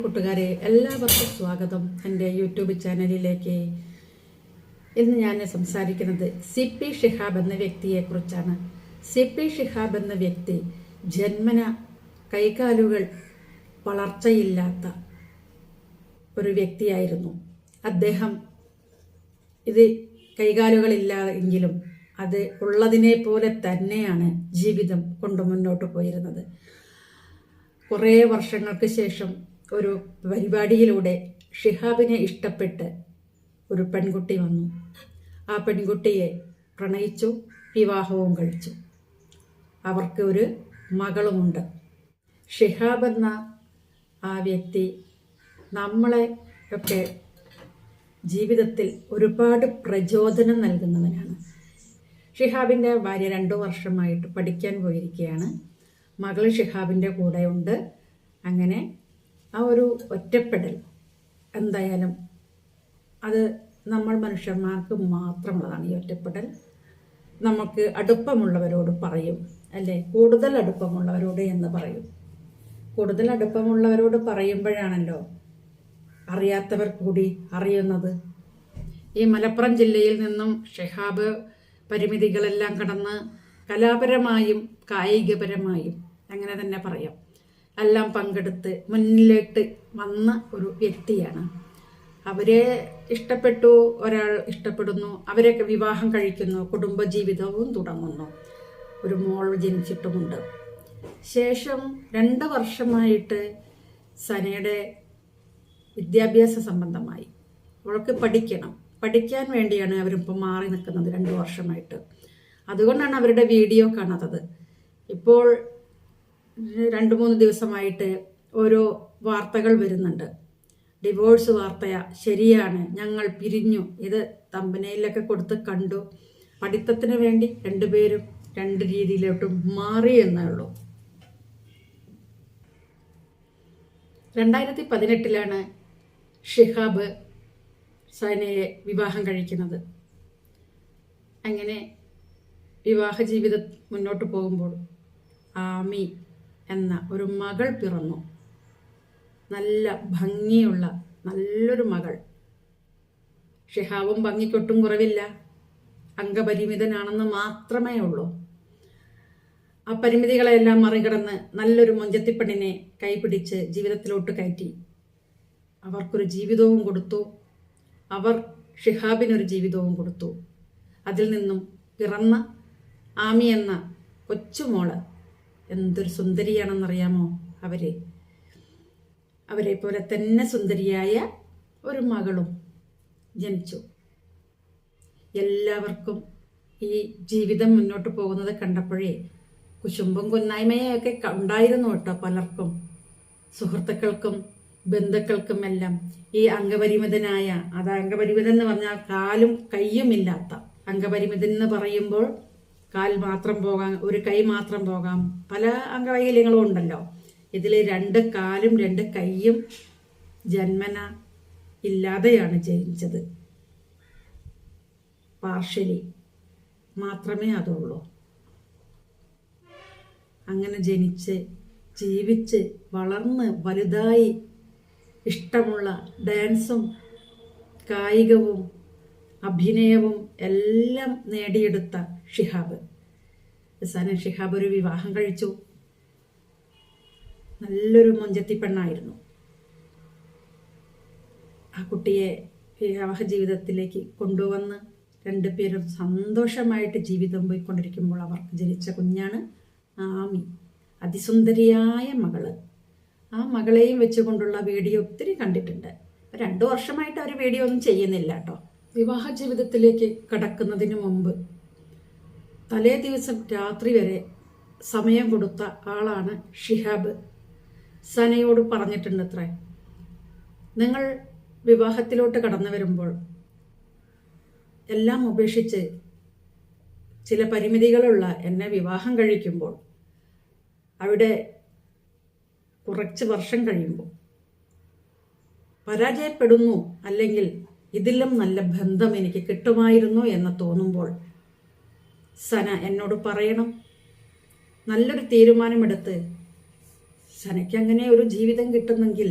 കൂട്ടുകാരെ എല്ലാവർക്കും സ്വാഗതം എന്റെ യൂട്യൂബ് ചാനലിലേക്ക്. ഇന്ന് ഞാൻ സംസാരിക്കുന്നത് സി പി ഷിഹാബ് എന്ന വ്യക്തിയെക്കുറിച്ചാണ് സി പി ഷിഹാബ് എന്ന വ്യക്തി ജന്മന കൈകാലുകൾ വളർച്ചയില്ലാത്ത ഒരു വ്യക്തിയായിരുന്നു. അദ്ദേഹം ഇത് കൈകാലുകളില്ല എങ്കിലും അത് ഉള്ളതിനെ പോലെ തന്നെയാണ് ജീവിതം കൊണ്ടു മുന്നോട്ട് പോയിരുന്നത്. കുറേ വർഷങ്ങൾക്ക് ശേഷം ഒരു പരിപാടിയിലൂടെ ഷിഹാബിനെ ഇഷ്ടപ്പെട്ട് ഒരു പെൺകുട്ടി വന്നു. ആ പെൺകുട്ടിയെ പ്രണയിച്ചു വിവാഹവും കഴിച്ചു. അവർക്ക് ഒരു മകളുമുണ്ട്. ഷിഹാബ് എന്ന ആ വ്യക്തി നമ്മളെ ഒക്കെ ജീവിതത്തിൽ ഒരുപാട് പ്രചോദനം നൽകുന്നവനാണ്. ഷിഹാബിന്റെ ഭാര്യ രണ്ടു വർഷമായിട്ട് പഠിക്കാൻ പോയിരിക്കുകയാണ്. മകൾ ഷിഹാബിന്റെ കൂടെ ഉണ്ട് അങ്ങനെ ആ ഒരു ഒറ്റപ്പെടൽ എന്തായാലും അത് നമ്മൾ മനുഷ്യന്മാർക്ക് മാത്രമുള്ളതാണ് ഈ ഒറ്റപ്പെടൽ. നമുക്ക് അടുപ്പമുള്ളവരോട് പറയും അല്ലേ? കൂടുതൽ അടുപ്പമുള്ളവരോട് എന്ന് പറയും. കൂടുതൽ അടുപ്പമുള്ളവരോട് പറയുമ്പോഴാണല്ലോ അറിയാത്തവർ കൂടി അറിയുന്നത്. ഈ മലപ്പുറം ജില്ലയിൽ നിന്നും ഷെഹാബ് പരിമിതികളെല്ലാം കടന്ന് കലാപരമായും കായികപരമായും അങ്ങനെ തന്നെ പറയാം. എല്ലാം പങ്കെടുത്ത് മുന്നിലേക്ക് വന്ന ഒരു വ്യക്തിയാണ്. അവരെ ഇഷ്ടപ്പെട്ടു ഒരാൾ ഇഷ്ടപ്പെടുന്നു അവരൊക്കെ വിവാഹം കഴിക്കുന്നു കുടുംബജീവിതവും തുടങ്ങുന്നു. ഒരു മോൾ ജനിച്ചിട്ടുമുണ്ട്. ശേഷം രണ്ട് വർഷമായിട്ട് സനയുടെ വിദ്യാഭ്യാസ സംബന്ധമായി. അവൾക്ക് പഠിക്കണം. പഠിക്കാൻ വേണ്ടിയാണ് അവരിപ്പോൾ മാറി നിൽക്കുന്നത് രണ്ട് വർഷമായിട്ട്. അതുകൊണ്ടാണ് അവരുടെ വീഡിയോ കാണാത്തത്. ഇപ്പോൾ രണ്ട് മൂന്ന് ദിവസമായിട്ട് ഓരോ വാർത്തകൾ വരുന്നുണ്ട്. ഡിവോഴ്സ് വാർത്തയാ ശരിയാണ് ഞങ്ങൾ പിരിഞ്ഞു. ഇത് തമ്പനയിലൊക്കെ കൊടുത്ത് കണ്ടു. പഠിത്തത്തിന് വേണ്ടി രണ്ടുപേരും രണ്ട് രീതിയിലോട്ട് മാറി എന്നേ ഉള്ളൂ. രണ്ടായിരത്തി പതിനെട്ടിലാണ് ഷിഹാബ് സൈനയെ വിവാഹം കഴിക്കുന്നത്. അങ്ങനെ വിവാഹ ജീവിതം മുന്നോട്ട് പോകുമ്പോൾ ആമി എന്ന ഒരു മകൾ പിറന്നു. നല്ല ഭംഗിയുള്ള നല്ലൊരു മകൾ. ഷിഹാവും ഭംഗിക്കൊട്ടും കുറവില്ല. അംഗപരിമിതനാണെന്ന് മാത്രമേ ഉള്ളൂ. ആ പരിമിതികളെല്ലാം മറികടന്ന് നല്ലൊരു മൊഞ്ചത്തിപ്പെണ്ണിനെ കൈപിടിച്ച് ജീവിതത്തിലോട്ട് കയറ്റി. അവർക്കൊരു ജീവിതവും കൊടുത്തു. അവർ ഷിഹാബിനൊരു ജീവിതവും കൊടുത്തു. അതിൽ നിന്നും പിറന്ന ആമി എന്ന കൊച്ചുമോൾ എന്തൊരു സുന്ദരിയാണെന്നറിയാമോ അവരെ? അവരെ പോലെ തന്നെ സുന്ദരിയായ ഒരു മകളും ജനിച്ചു. എല്ലാവർക്കും ഈ ജീവിതം മുന്നോട്ട് പോകുന്നത് കണ്ടപ്പോഴേ കുശുമ്പും കുന്നായ്മയൊക്കെ ഉണ്ടായിരുന്നു കേട്ടോ പലർക്കും. സുഹൃത്തുക്കൾക്കും ബന്ധുക്കൾക്കും എല്ലാം ഈ അംഗപരിമിതനായ അത് അംഗപരിമിതൻ എന്ന് പറഞ്ഞാൽ കാലും കയ്യും ഇല്ലാത്ത അംഗപരിമിതൻ എന്ന് പറയുമ്പോൾ കാൽ മാത്രം പോകാം ഒരു കൈ മാത്രം പോകാം. പല അംഗവൈകല്യങ്ങളും ഉണ്ടല്ലോ. ഇതിൽ രണ്ട് കാലും രണ്ട് കൈയും ജന്മന ഇല്ലാതെയാണ് ജനിച്ചത്. പാർഷ്യലി മാത്രമേ അതുള്ളൂ. അങ്ങനെ ജനിച്ച് ജീവിച്ച് വളർന്ന് വലുതായി ഇഷ്ടമുള്ള ഡാൻസും കായികവും അഭിനയവും എല്ലാം നേടിയെടുത്ത ഷിഹാബ്. അവസാനം ഷിഹാബ് ഒരു വിവാഹം കഴിച്ചു. നല്ലൊരു മുഞ്ചത്തി പെണ്ണായിരുന്നു. ആ കുട്ടിയെ വിവാഹ ജീവിതത്തിലേക്ക് കൊണ്ടുവന്ന് രണ്ടുപേരും സന്തോഷമായിട്ട് ജീവിതം പോയിക്കൊണ്ടിരിക്കുമ്പോൾ അവർക്ക് ജനിച്ച കുഞ്ഞാണ് ആമി. അതിസുന്ദരിയായ മകൾ. ആ മകളെയും വെച്ചുകൊണ്ടുള്ള വീഡിയോ ഒത്തിരി കണ്ടിട്ടുണ്ട്. രണ്ടു വർഷമായിട്ട് അവർ വീഡിയോ ഒന്നും ചെയ്യുന്നില്ല കേട്ടോ. വിവാഹ ജീവിതത്തിലേക്ക് കടക്കുന്നതിന് മുമ്പ് തലേ ദിവസം രാത്രി വരെ സമയം കൊടുത്ത ആളാണ് ഷിഹാബ്. സനയോട് പറഞ്ഞിട്ടുണ്ട് അത്രേ നിങ്ങൾ വിവാഹത്തിലോട്ട് കടന്നു വരുമ്പോൾ എല്ലാം ഉപേക്ഷിച്ച് ചില പരിമിതികളുള്ള എന്നെ വിവാഹം കഴിക്കുമ്പോൾ അവിടെ കുറച്ച് വർഷം കഴിയുമ്പോൾ പരാജയപ്പെടുന്നു അല്ലെങ്കിൽ ഇതിലും നല്ല ബന്ധം എനിക്ക് കിട്ടുമായിരുന്നു എന്ന് തോന്നുമ്പോൾ സന എന്നോട് പറയണം. നല്ലൊരു തീരുമാനമെടുത്ത് സനയ്ക്ക് അങ്ങനെ ഒരു ജീവിതം കിട്ടുന്നെങ്കിൽ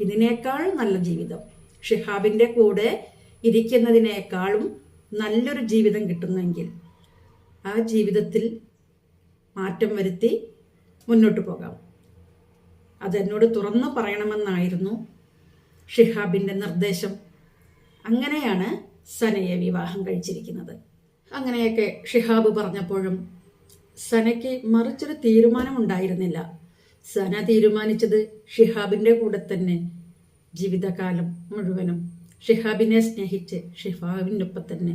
ഇതിനേക്കാൾ നല്ല ജീവിതം. ഷിഹാബിന്റെ കൂടെ ഇരിക്കുന്നതിനേക്കാളും നല്ലൊരു ജീവിതം കിട്ടുന്നെങ്കിൽ ആ ജീവിതത്തിൽ മാറ്റം വരുത്തി മുന്നോട്ട് പോകാം. അതെന്നോട് തുറന്നു പറയണമെന്നായിരുന്നു ഷിഹാബിന്റെ നിർദ്ദേശം. അങ്ങനെയാണ് സനയെ വിവാഹം കഴിച്ചിരിക്കുന്നത്. അങ്ങനെയൊക്കെ ഷിഹാബ് പറഞ്ഞപ്പോഴും സനയ്ക്ക് മറിച്ചൊരു തീരുമാനമുണ്ടായിരുന്നില്ല. സന തീരുമാനിച്ചത് ഷിഹാബിന്റെ കൂടെ തന്നെ ജീവിതകാലം മുഴുവനും ഷിഹാബിനെ സ്നേഹിച്ച് ഷിഹാബിന്റെ ഒപ്പം തന്നെ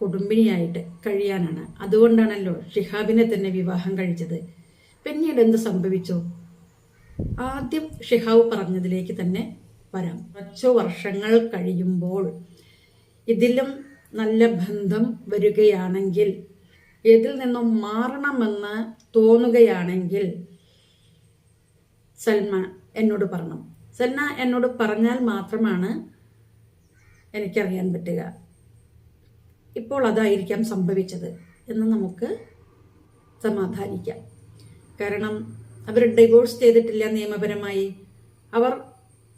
കുടുംബിനിയായിട്ട് കഴിയാനാണ്. അതുകൊണ്ടാണല്ലോ ഷിഹാബിനെ തന്നെ വിവാഹം കഴിച്ചത്. പിന്നീട് എന്ത് സംഭവിച്ചു? ആദ്യം ഷിഹാബ് പറഞ്ഞതിലേക്ക് തന്നെ വരാം. കുറച്ചു വർഷങ്ങൾ കഴിയുമ്പോൾ ഇതിലും നല്ല ബന്ധം വരികയാണെങ്കിൽ ഇതിൽ നിന്നും മാറണമെന്ന് തോന്നുകയാണെങ്കിൽ സൽമ എന്നോട് പറഞ്ഞു സൽമ എന്നോട് പറഞ്ഞാൽ മാത്രമാണ് എനിക്കറിയാൻ പറ്റുക. ഇപ്പോൾ അതായിരിക്കാം സംഭവിച്ചത് എന്ന് നമുക്ക് സമാധാനിക്കാം. കാരണം അവർ ഡിവോഴ്സ് ചെയ്തിട്ടില്ല നിയമപരമായി. അവർ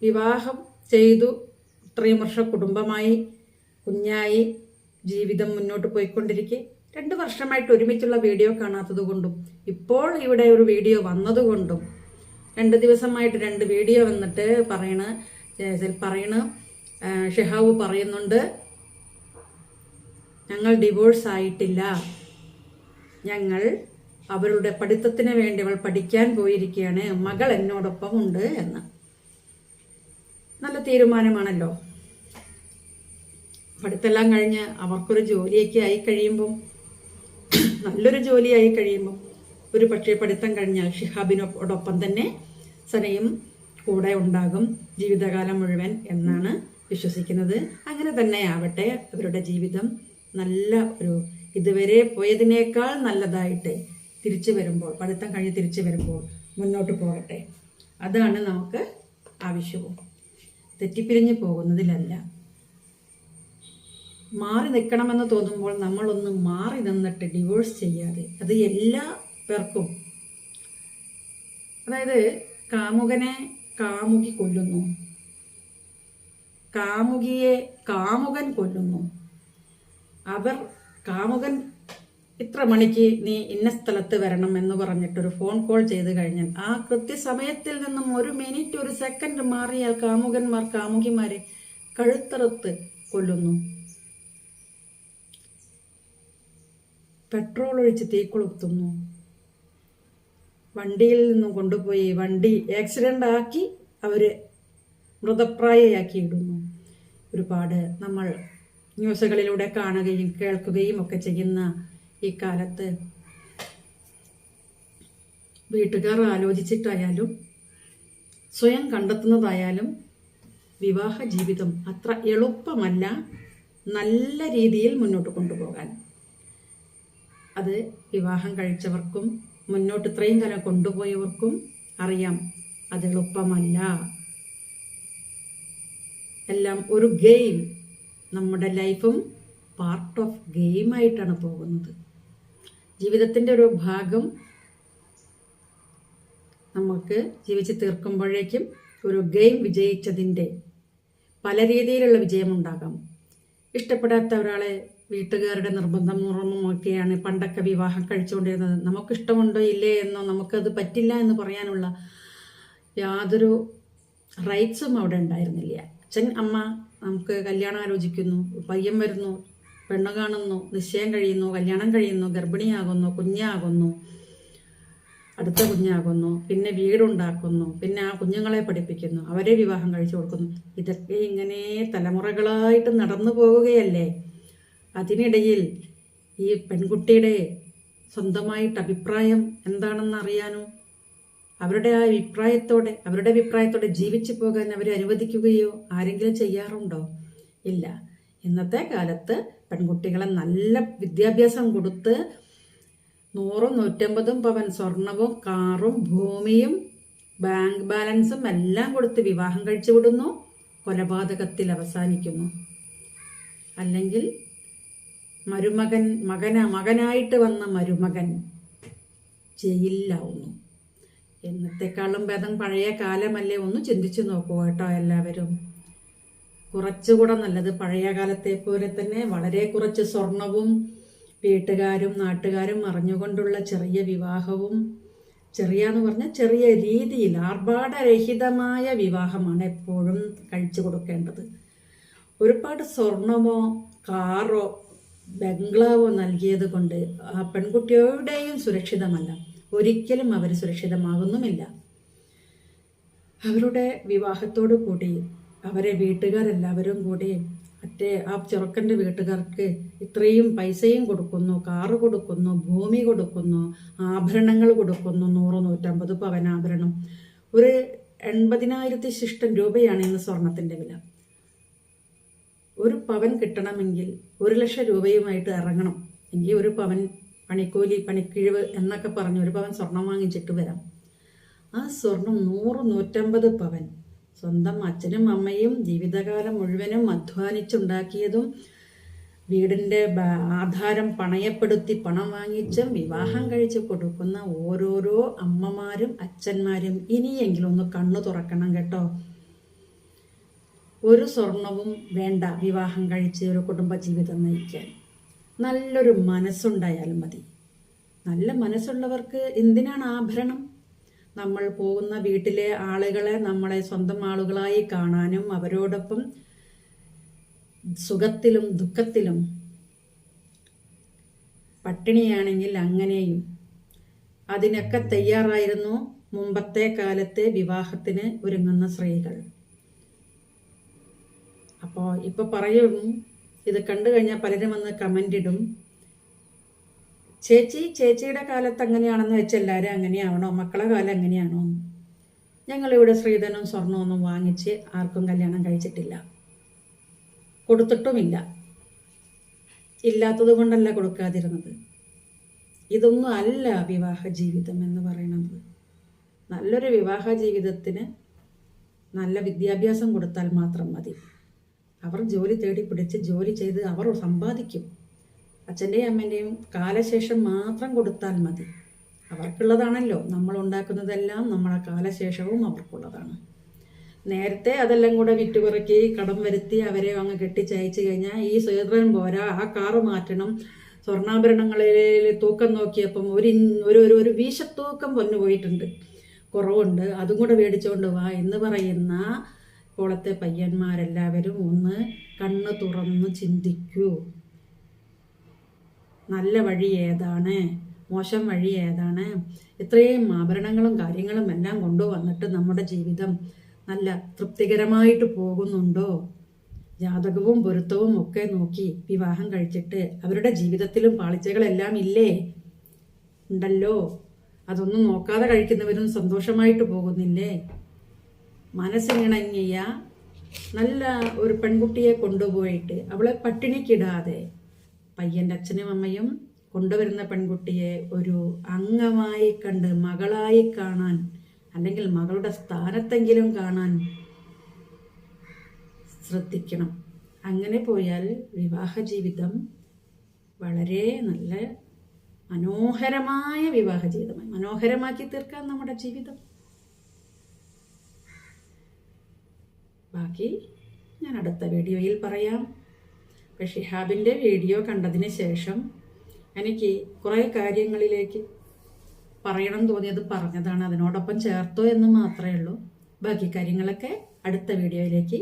വിവാഹം ചെയ്തു. ഇത്രയും വർഷം കുടുംബമായി കുഞ്ഞായി. ജീവിതം മുന്നോട്ട് പോയിക്കൊണ്ടിരിക്കെ. രണ്ട് വർഷമായിട്ട് ഒരുമിച്ചുള്ള വീഡിയോ കാണാത്തതുകൊണ്ടും ഇപ്പോൾ ഇവിടെ ഒരു വീഡിയോ വന്നതുകൊണ്ടും രണ്ട് ദിവസമായിട്ട് രണ്ട് വീഡിയോ വന്നിട്ട് പറയണ പറയണ. ഷെഹാവ് പറയുന്നുണ്ട് ഞങ്ങൾ ഡിവോഴ്സ് ആയിട്ടില്ല. ഞങ്ങൾ അവരുടെ പഠിത്തത്തിന് വേണ്ടി അവൾ പഠിക്കാൻ പോയിരിക്കുകയാണ് മകൾ എന്നോടൊപ്പം ഉണ്ട് എന്ന്. നല്ല തീരുമാനമാണല്ലോ. പഠിത്തെല്ലാം കഴിഞ്ഞ് അവർക്കൊരു ജോലിയൊക്കെ ആയി കഴിയുമ്പം നല്ലൊരു ജോലിയായി കഴിയുമ്പം ഒരു പക്ഷേ പഠിത്തം കഴിഞ്ഞാൽ ഷിഹാബിനോടൊപ്പം തന്നെ സനയും കൂടെ ഉണ്ടാകും ജീവിതകാലം മുഴുവൻ എന്നാണ് വിശ്വസിക്കുന്നത്. അങ്ങനെ തന്നെ ആവട്ടെ അവരുടെ ജീവിതം നല്ല ഒരു ഇതുവരെ പോയതിനേക്കാൾ നല്ലതായിട്ട് തിരിച്ചു വരുമ്പോൾ പഠിത്തം കഴിഞ്ഞ് തിരിച്ചു വരുമ്പോൾ മുന്നോട്ട് പോകട്ടെ. അതാണ് നമുക്ക് ആവശ്യവും. തെറ്റിപ്പിരിഞ്ഞു പോകുന്നതിലല്ല. മാറി നിൽക്കണമെന്ന് തോന്നുമ്പോൾ നമ്മളൊന്ന് മാറി നിന്നിട്ട് ഡിവോഴ്സ് ചെയ്യാതെ അത് എല്ലാ പേർക്കും. അതായത് കാമുകനെ കാമുകി കൊല്ലുന്നു. കാമുകിയെ കാമുകൻ കൊല്ലുന്നു. അവർ കാമുകൻ ഇത്ര മണിക്ക് നീ ഇന്ന സ്ഥലത്ത് വരണം എന്ന് പറഞ്ഞിട്ടൊരു ഫോൺ കോൾ ചെയ്ത് കഴിഞ്ഞാൽ ആ കൃത്യസമയത്തിൽ നിന്നും ഒരു മിനിറ്റ് ഒരു സെക്കൻഡ് മാറിയാൽ കാമുകന്മാർ കാമുകിമാരെ കഴുത്തറുത്ത് കൊല്ലുന്നു. പെട്രോൾ ഒഴിച്ച് തീ കൊളുത്തുന്നു. വണ്ടിയിൽ നിന്നും കൊണ്ടുപോയി വണ്ടി ആക്സിഡന്റ് ആക്കി അവരെ മൃതപ്രായയാക്കി ഇടുന്നു ഒരുപാട് നമ്മൾ ന്യൂസുകളിലൂടെ കാണുകയും കേൾക്കുകയും ഒക്കെ ചെയ്യുന്ന ഈ കാലത്ത് വീട്ടുകാർ ആലോചിച്ചിട്ടായാലും സ്വയം കണ്ടെത്തുന്നതായാലും വിവാഹ ജീവിതം അത്ര എളുപ്പമല്ല. നല്ല രീതിയിൽ മുന്നോട്ട് കൊണ്ടുപോകാൻ. അത് വിവാഹം കഴിച്ചവർക്കും മുന്നോട്ട് ഇത്രയും കാലം കൊണ്ടുപോയവർക്കും അറിയാം അത് എളുപ്പമല്ല എല്ലാം ഒരു ഗെയിം. നമ്മുടെ ലൈഫും പാർട്ട് ഓഫ് ഗെയിമായിട്ടാണ് പോകുന്നത്. ജീവിതത്തിന്റെ ഒരു ഭാഗം നമുക്ക് ജീവിച്ച് തീർക്കുമ്പോഴേക്കും ഒരു ഗെയിം വിജയിച്ചതിന്റെ പല രീതിയിലുള്ള വിജയമുണ്ടാകാം. ഇഷ്ടപ്പെടാത്ത ഒരാളെ വീട്ടുകാരുടെ നിർബന്ധം മുറമുമൊക്കെയാണ് പണ്ടൊക്കെ വിവാഹം കഴിച്ചുകൊണ്ടിരുന്നത്. നമുക്കിഷ്ടമുണ്ടോ ഇല്ലേ എന്നോ നമുക്കത് പറ്റില്ല എന്ന് പറയാനുള്ള യാതൊരു റൈറ്റ്സും അവിടെ ഉണ്ടായിരുന്നില്ല. അച്ഛൻ അമ്മ നമുക്ക് കല്യാണം ആലോചിക്കുന്നു പയ്യൻ വരുന്നു പെണ്ണ് കാണുന്നു നിശ്ചയം കഴിയുന്നു കല്യാണം കഴിയുന്നു ഗർഭിണിയാകുന്നു കുഞ്ഞാകുന്നു അടുത്ത കുഞ്ഞാകുന്നു പിന്നെ വീടുണ്ടാക്കുന്നു പിന്നെ ആ കുഞ്ഞുങ്ങളെ പഠിപ്പിക്കുന്നു അവരെ വിവാഹം കഴിച്ചു കൊടുക്കുന്നു. ഇതൊക്കെ ഇങ്ങനെ തലമുറകളായിട്ട് നടന്നു പോവുകയല്ലേ അതിനിടയിൽ ഈ പെൺകുട്ടിയുടെ സ്വന്തമായിട്ട് അഭിപ്രായം എന്താണെന്ന് അറിയാനോ അവരുടെ ആ അഭിപ്രായത്തോടെ അവരുടെ അഭിപ്രായത്തോടെ ജീവിച്ചു പോകാൻ അവരെ അനുവദിക്കുകയോ ആരെങ്കിലും ചെയ്യാറുണ്ടോ? ഇല്ല. ഇന്നത്തെ കാലത്ത് പെൺകുട്ടികളെ നല്ല വിദ്യാഭ്യാസം കൊടുത്ത് നൂറും നൂറ്റമ്പതും പവൻ സ്വർണവും കാറും ഭൂമിയും ബാങ്ക് ബാലൻസും എല്ലാം കൊടുത്ത് വിവാഹം കഴിച്ചു വിടുന്നു കൊലപാതകത്തിൽ അവസാനിക്കുന്നു. അല്ലെങ്കിൽ മരുമകൻ മകന മകനായിട്ട് വന്ന മരുമകൻ ജയിലിലാവുന്നു. എന്നത്തെക്കാളും ഭേദം പഴയ കാലമല്ലേ ഒന്ന് ചിന്തിച്ചു നോക്കൂ കേട്ടോ എല്ലാവരും. കുറച്ചുകൂടെ നല്ലത് പഴയ കാലത്തെ പോലെ തന്നെ വളരെ കുറച്ച് സ്വർണവും വീട്ടുകാരും നാട്ടുകാരും അറിഞ്ഞുകൊണ്ടുള്ള ചെറിയ വിവാഹവും ചെറിയ എന്ന് പറഞ്ഞാൽ ചെറിയ രീതിയിൽ ആർഭാടരഹിതമായ വിവാഹമാണ് എപ്പോഴും കഴിച്ചു കൊടുക്കേണ്ടത്. ഒരുപാട് സ്വർണമോ കാറോ ബംഗ്ലാവോ നൽകിയത് കൊണ്ട് ആ പെൺകുട്ടിയുടെയും സുരക്ഷിതമല്ല. ഒരിക്കലും അവർ സുരക്ഷിതമാകുന്നുമില്ല. അവരുടെ വിവാഹത്തോടു കൂടി അവരെ വീട്ടുകാരെല്ലാവരും കൂടി മറ്റേ ആ ചെറുക്കന്റെ വീട്ടുകാർക്ക് ഇത്രയും പൈസയും കൊടുക്കുന്നു കാറ് കൊടുക്കുന്നു ഭൂമി കൊടുക്കുന്നു ആഭരണങ്ങൾ കൊടുക്കുന്നു നൂറ് നൂറ്റമ്പത് പവനാഭരണം. ഒരു എൺപതിനായിരത്തി ശിഷ്ടം രൂപയാണ് ഇന്ന് സ്വർണത്തിന്റെ വില. ഒരു പവൻ കിട്ടണമെങ്കിൽ ഒരു ലക്ഷം രൂപയുമായിട്ട് ഇറങ്ങണം. എങ്കിൽ ഒരു പവൻ പണിക്കൂലി പണിക്കിഴിവ് എന്നൊക്കെ പറഞ്ഞ് ഒരു പവൻ സ്വർണം വാങ്ങിച്ചിട്ട് വരാം. ആ സ്വർണം നൂറ് നൂറ്റമ്പത് പവൻ സ്വന്തം അച്ഛനും അമ്മയും ജീവിതകാലം മുഴുവനും അധ്വാനിച്ചുണ്ടാക്കിയതും വീടിന്റെ ആധാരം പണയപ്പെടുത്തി പണം വാങ്ങിച്ചും വിവാഹം കഴിച്ച് കൊടുക്കുന്ന ഓരോരോ അമ്മമാരും അച്ഛന്മാരും ഇനിയെങ്കിലും ഒന്ന് കണ്ണു തുറക്കണം കേട്ടോ. ഒരു സ്വർണവും വേണ്ട വിവാഹം കഴിച്ച് ഒരു കുടുംബ ജീവിതം നയിക്കാൻ നല്ലൊരു മനസ്സുണ്ടായാലും മതി. നല്ല മനസ്സുള്ളവർക്ക് എന്തിനാണ് ആഭരണം? നമ്മൾ പോകുന്ന വീട്ടിലെ ആളുകളെ നമ്മളെ സ്വന്തം ആളുകളായി കാണാനും അവരോടൊപ്പം സുഖത്തിലും ദുഃഖത്തിലും പട്ടിണിയാണെങ്കിൽ അങ്ങനെയും അതിനൊക്കെ തയ്യാറായിരുന്നു മുമ്പത്തെ കാലത്തെ വിവാഹത്തിന് ഒരുങ്ങുന്ന സ്ത്രീകൾ. അപ്പോൾ ഇപ്പോൾ പറയും ഇത് കണ്ടു കഴിഞ്ഞാൽ പലരും വന്ന് കമന്റ് ഇടും. ചേച്ചി ചേച്ചിയുടെ കാലത്ത് അങ്ങനെയാണെന്ന് വെച്ച് എല്ലാവരും അങ്ങനെയാവണോ? മക്കളെ കാലം എങ്ങനെയാണോ? ഞങ്ങളിവിടെ സ്ത്രീധനവും സ്വർണമൊന്നും വാങ്ങിച്ച് ആർക്കും കല്യാണം കഴിച്ചിട്ടില്ല. കൊടുത്തിട്ടുമില്ല. ഇല്ലാത്തത് കൊണ്ടല്ല കൊടുക്കാതിരുന്നത്. ഇതൊന്നും അല്ല വിവാഹ ജീവിതം എന്ന് പറയുന്നത് നല്ലൊരു വിവാഹ ജീവിതത്തിന് നല്ല വിദ്യാഭ്യാസം കൊടുത്താൽ മാത്രം മതി. അവർ ജോലി തേടി പിടിച്ച് ജോലി ചെയ്ത് അവർ സമ്പാദിക്കും. അച്ഛന്റെയും അമ്മേന്റെയും കാലശേഷം മാത്രം കൊടുത്താൽ മതി. അവർക്കുള്ളതാണല്ലോ. നമ്മൾ ഉണ്ടാക്കുന്നതെല്ലാം നമ്മളെ കാലശേഷവും അവർക്കുള്ളതാണ്. നേരത്തെ അതെല്ലാം കൂടെ വിറ്റുപിറക്കി കടം വരുത്തി അവരെ അങ്ങ് കെട്ടിച്ചയച്ചു കഴിഞ്ഞാൽ ഈ സ്വതന്ത്രൻ പോരാ. ആ കാറ് മാറ്റണം. സ്വർണാഭരണങ്ങളിൽ തൂക്കം നോക്കിയപ്പം ഒരു ഒരു ഒരു ഒരു വീശത്തൂക്കം പൊന്നു പോയിട്ടുണ്ട് കുറവുണ്ട്. അതും കൂടെ മേടിച്ചുകൊണ്ട് വാ എന്ന് പറയുന്ന കോളത്തെ പയ്യന്മാരെല്ലാവരും ഒന്ന് കണ്ണ് തുറന്ന് ചിന്തിക്കൂ. നല്ല വഴി ഏതാണ്? മോശം വഴി ഏതാണ്? ഇത്രയും ആഭരണങ്ങളും കാര്യങ്ങളും എല്ലാം കൊണ്ടുവന്നിട്ട് നമ്മുടെ ജീവിതം നല്ല തൃപ്തികരമായിട്ട് പോകുന്നുണ്ടോ? ജാതകവും പൊരുത്തവും ഒക്കെ നോക്കി വിവാഹം കഴിച്ചിട്ട് അവരുടെ ജീവിതത്തിലും പാളിച്ചകളെല്ലാം ഇല്ലേ? ഉണ്ടല്ലോ. അതൊന്നും നോക്കാതെ കഴിക്കുന്നവരും സന്തോഷമായിട്ട് പോകുന്നില്ലേ? മനസ്സിനിണങ്ങിയ നല്ല ഒരു പെൺകുട്ടിയെ കൊണ്ടുപോയിട്ട് അവളെ പട്ടിണിക്കിടാതെ പയ്യന്റെ അച്ഛനും അമ്മയും കൊണ്ടുവരുന്ന പെൺകുട്ടിയെ ഒരു അംഗമായി കണ്ട് മകളായി കാണാൻ അല്ലെങ്കിൽ മകളുടെ സ്ഥാനത്തെങ്കിലും കാണാൻ ശ്രദ്ധിക്കണം. അങ്ങനെ പോയാൽ വിവാഹ ജീവിതം വളരെ നല്ല മനോഹരമായ വിവാഹ ജീവിതമായി മനോഹരമാക്കി തീർക്കാം നമ്മുടെ ജീവിതം. ബാക്കി ഞാൻ അടുത്ത വീഡിയോയിൽ പറയാം. ഇപ്പം ഷിഹാബിന്റെ വീഡിയോ കണ്ടതിന് ശേഷം എനിക്ക് കുറേ കാര്യങ്ങളിലേക്ക് പറയണം തോന്നിയത് പറഞ്ഞതാണ്. അതിനോടൊപ്പം ചേർത്തോ എന്ന് മാത്രമേ ഉള്ളൂ. ബാക്കി കാര്യങ്ങളൊക്കെ അടുത്ത വീഡിയോയിലേക്ക്